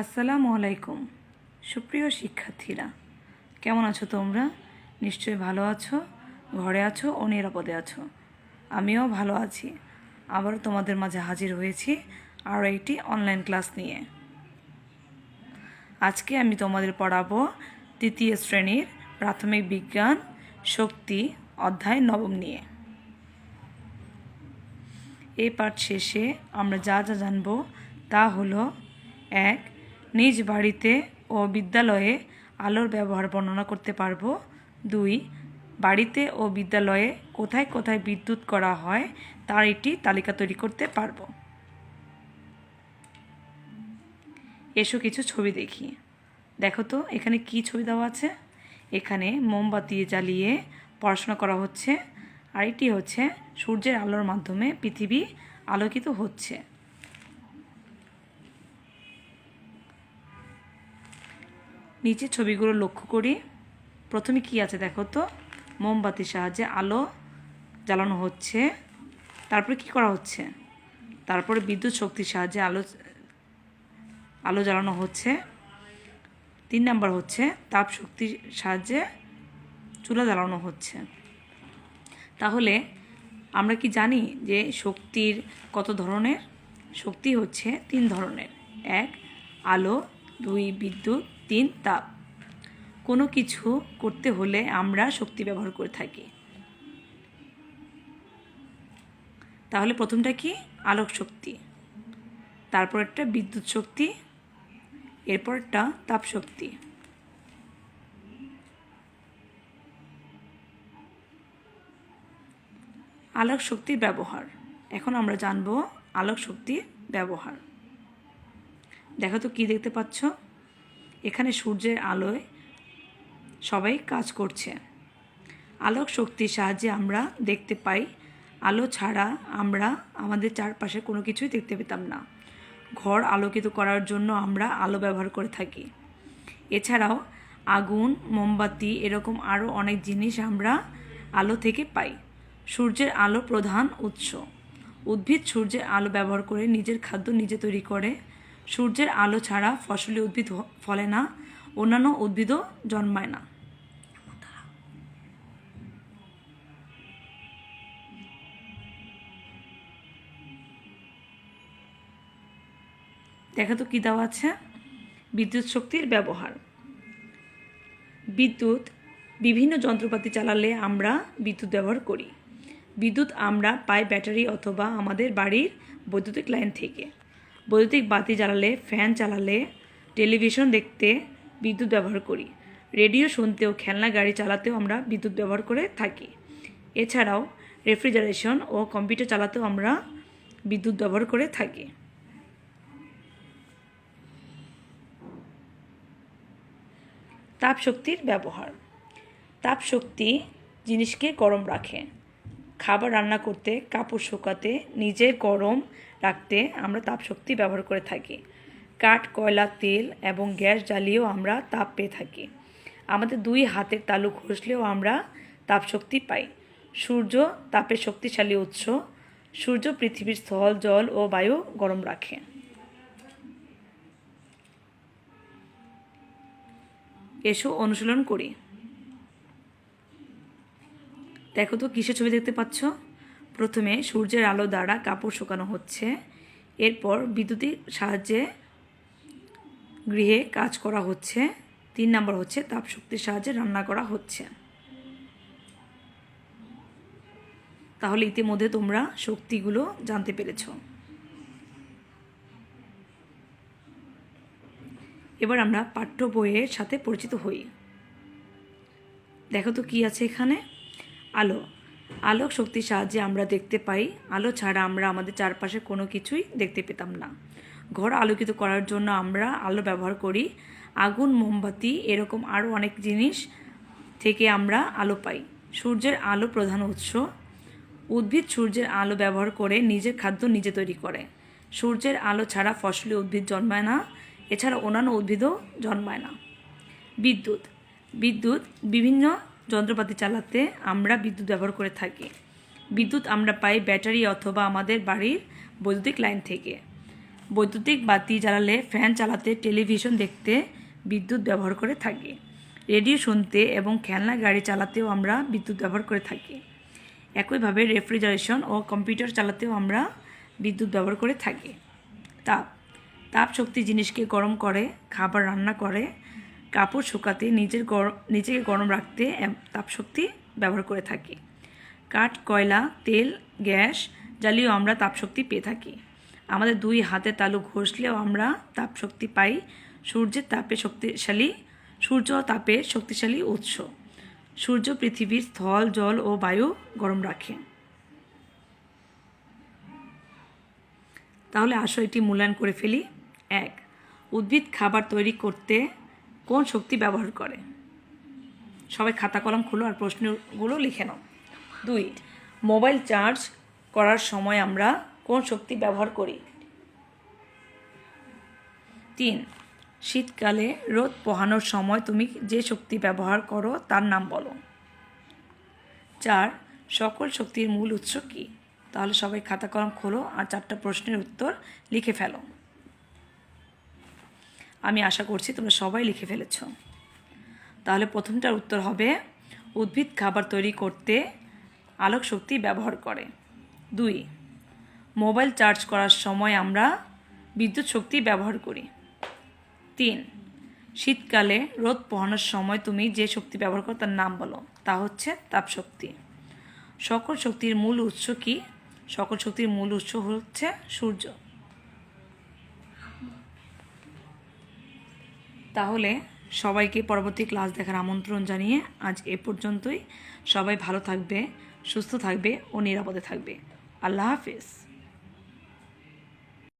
আসসালামু আলাইকুম। সুপ্রিয় শিক্ষার্থীরা, কেমন আছো তোমরা? নিশ্চয়ই ভালো আছো, ঘরে আছো ও নিরাপদে আছো। আমিও ভালো আছি। আবারও তোমাদের মাঝে হাজির হয়েছি আরও একটি অনলাইন ক্লাস নিয়ে। আজকে আমি তোমাদের পড়াবো তৃতীয় শ্রেণির প্রাথমিক বিজ্ঞান, শক্তি, অধ্যায় নবম নিয়ে। এই পাঠ শেষে আমরা যা যা জানব তা হলো, এক নিজ বাড়িতে ও বিদ্যালয়ে আলোর ব্যবহার বর্ণনা করতে পারব। দুই, বাড়িতে ও বিদ্যালয়ে কোথায় কোথায় বিদ্যুৎ করা হয়, তার একটি তালিকা তৈরি করতে পারব। এসো কিছু ছবি দেখি। দেখো তো, এখানে কি ছবি দেওয়া আছে? এখানে মোমবাতি জ্বালিয়ে পড়াশোনা করা হচ্ছে। আর এটি হচ্ছে সূর্যের আলোর মাধ্যমে পৃথিবী আলোকিত হচ্ছে। নিচে ছবিগুলো লক্ষ্য করি। প্রথমে কি আছে দেখো তো? মোমবাতির সাহায্যে আলো জ্বালানো হচ্ছে। তারপরে কি করা হচ্ছে? তারপরে বিদ্যুৎ শক্তির সাহায্যে আলো আলো জ্বালানো হচ্ছে। তিন নাম্বার হচ্ছে তাপ শক্তির সাহায্যে চুলা জ্বালানো হচ্ছে। তাহলে আমরা কি জানি যে শক্তির কত ধরনের? শক্তি হচ্ছে তিন ধরনের। এক, আলো, দুই, বিদ্যুৎ তিন তাপ। কোনো কিছু করতে হলে আমরা শক্তি ব্যবহার করে থাকি। তাহলে প্রথমটা কি? আলোক শক্তি। তারপর একটা বিদ্যুৎ শক্তি। এরপরটা তাপ শক্তি। আলোক শক্তির ব্যবহার। এখন আমরা জানব আলোক শক্তির ব্যবহার। দেখো তো কী দেখতে পাচ্ছ? এখানে সূর্যের আলোয় সবাই কাজ করছে। আলোক শক্তির সাহায্যে আমরা দেখতে পাই, আলো ছাড়া আমরা আমাদের চারপাশে কোনো কিছুই দেখতে পেতাম না। ঘর আলোকিত করার জন্য আমরা আলো ব্যবহার করে থাকি। এছাড়াও আগুন, মোমবাতি এরকম আরও অনেক জিনিস আমরা আলো থেকে পাই। সূর্যের আলো প্রধান উৎস। উদ্ভিদ সূর্যের আলো ব্যবহার করে নিজের খাদ্য নিজে তৈরি করে সূর্যের আলো ছাড়া ফসলি উদ্ভিদ ফলে না, অন্যান্য উদ্ভিদও জন্মায় না। দেখা তো কী দেওয়া আছে? বিদ্যুৎ শক্তির ব্যবহার। বিদ্যুৎ, বিভিন্ন যন্ত্রপাতি চালালে আমরা বিদ্যুৎ ব্যবহার করি। বিদ্যুৎ আমরা পাই ব্যাটারি অথবা আমাদের বাড়ির বৈদ্যুতিক লাইন থেকে। বৈদ্যুতিক বাতি জ্বালালে, ফ্যান চালালে, টেলিভিশন দেখতে বিদ্যুৎ ব্যবহার করি। রেডিও শুনতেও, খেলনা গাড়ি চালাতেও আমরা বিদ্যুৎ ব্যবহার করে থাকি। এছাড়াও রেফ্রিজারেশন ও কম্পিউটার চালাতেও আমরা বিদ্যুৎ ব্যবহার করে থাকি। তাপ শক্তির ব্যবহার। তাপ শক্তি জিনিসকে গরম রাখে। খাবার রান্না করতে, কাপড় শুকাতে নিজের গরম রাখতে আমরা তাপ শক্তি ব্যবহার করে থাকি। কাঠ, কয়লা, তেল এবং গ্যাস জ্বালিয়েও আমরা তাপ পেয়ে থাকি। আমাদের দুই হাতের তালু ঘষলেও আমরা তাপ শক্তি পাই। সূর্য তাপের শক্তিশালী উৎস। সূর্য পৃথিবীর স্থল, জল ও বায়ু গরম রাখে। এসো অনুশীলন করি। দেখো তো, কিসের ছবি দেখতে পাচ্ছ? প্রথমে সূর্যের আলো দ্বারা কাপড় শুকানো হচ্ছে। এরপর বিদ্যুতের সাহায্যে গৃহে কাজ করা হচ্ছে। তিন নম্বর হচ্ছে, তাপশক্তির সাহায্যে রান্না করা হচ্ছে। তাহলে ইতিমধ্যে তোমরা শক্তিগুলো জানতে পেরেছ। এবার আমরা পাঠ্য বইয়ের সাথে পরিচিত হই। দেখো তো, কি আছে এখানে? আলো। আলোক শক্তির সাহায্যে আমরা দেখতে পাই, আলো ছাড়া আমরা আমাদের চারপাশে কোনো কিছুই দেখতে পেতাম না। ঘর আলোকিত করার জন্য আমরা আলো ব্যবহার করি। আগুন, মোমবাতি এরকম আরও অনেক জিনিস থেকে আমরা আলো পাই। সূর্যের আলো প্রধান উৎস। উদ্ভিদ সূর্যের আলো ব্যবহার করে নিজের খাদ্য নিজে তৈরি করে। সূর্যের আলো ছাড়া ফসলি উদ্ভিদ জন্মায় না, এছাড়া অন্যান্য উদ্ভিদও জন্মায় না। বিদ্যুৎ। বিদ্যুৎ বিভিন্ন যন্ত্রপাতি চালাতে আমরা বিদ্যুৎ ব্যবহার করে থাকি। বিদ্যুৎ আমরা পাই ব্যাটারি অথবা আমাদের বাড়ির বৈদ্যুতিক লাইন থেকে। বৈদ্যুতিক বাতি জ্বালালে ফ্যান চালাতে টেলিভিশন দেখতে বিদ্যুৎ ব্যবহার করে থাকি। রেডিও শুনতে এবং খেলনা গাড়ি চালাতেও আমরা বিদ্যুৎ ব্যবহার করে থাকি। একইভাবে রেফ্রিজারেশন ও কম্পিউটার চালাতেও আমরা বিদ্যুৎ ব্যবহার করে থাকি। তাপ। তাপ শক্তি জিনিসকে গরম করে, খাবার রান্না করে কাপড় শুকাতে নিজের গরম নিজেকে গরম রাখতে তাপশক্তি ব্যবহার করে থাকি। কাঠ, কয়লা, তেল, গ্যাস জ্বালিয়েও আমরা তাপশক্তি পেয়ে থাকি। আমাদের দুই হাতে তালু ঘষলেও আমরা তাপশক্তি পাই। সূর্যের তাপে শক্তিশালী সূর্য তাপের শক্তিশালী উৎস। সূর্য পৃথিবীর স্থল, জল ও বায়ু গরম রাখে। তাহলে আসো এটি মূল্যায়ন করে ফেলি। এক, উদ্ভিদ খাবার তৈরি করতে কোন শক্তি ব্যবহার করে? সবাই খাতা কলম খুলো আর প্রশ্নগুলো লিখে নাও। দুই, মোবাইল চার্জ করার সময় আমরা কোন শক্তি ব্যবহার করি? তিন, শীতকালে রোদ পোহানোর সময় তুমি যে শক্তি ব্যবহার করো তার নাম বলো। চার, সকল শক্তির মূল উৎস কী? তাহলে সবাই খাতা কলম খোলো আর চারটা প্রশ্নের উত্তর লিখে ফেলো। আমি আশা করছি তোমরা সবাই লিখে ফেলেছ। তাহলে প্রথমটার উত্তর হবে, উদ্ভিদ খাবার তৈরি করতে আলোক শক্তি ব্যবহার করে। দুই, মোবাইল চার্জ করার সময় আমরা বিদ্যুৎ শক্তি ব্যবহার করি। তিন, শীতকালে রোদ পোহানোর সময় তুমি যে শক্তি ব্যবহার করো তার নাম বলো, তা হচ্ছে তাপশক্তি। সকল শক্তির মূল উৎস কি? সকল শক্তির মূল উৎস হচ্ছে সূর্য। তাহলে সবাইকে পরবর্তী ক্লাস দেখার আমন্ত্রণ জানিয়ে আজ এ পর্যন্তই। সবাই ভালো থাকবে, সুস্থ থাকবে ও নিরাপদে থাকবে। আল্লাহ হাফিজ।